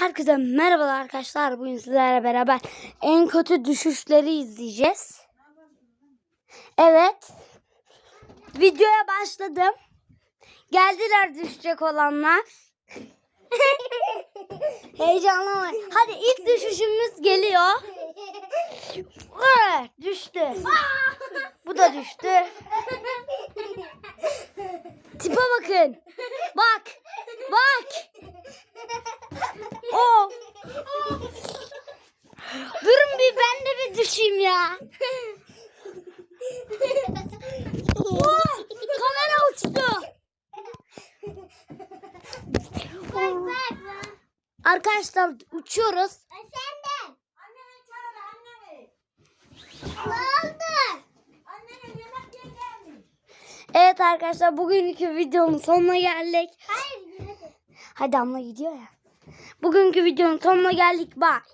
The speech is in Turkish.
Herkese merhabalar arkadaşlar. Bugün sizlerle beraber en kötü düşüşleri izleyeceğiz. Evet. Videoya başladım. Geldiler düşecek olanlar. Heyecanlamayın. Hadi ilk düşüşümüz geliyor. Düştü. Bu da düştü. Tipe bakın. Bak. Bak. Durun bir ben de bir düşeyim ya. Oh, kamera uçtu. Arkadaşlar uçuyoruz. Efendim. Anneni çağır anneni. Ne oldu? Yemek. Evet arkadaşlar bugünkü videonun sonuna geldik. Hayır. hadi. Hadi Damla gidiyor ya. Bugünkü videonun sonuna geldik. Bye.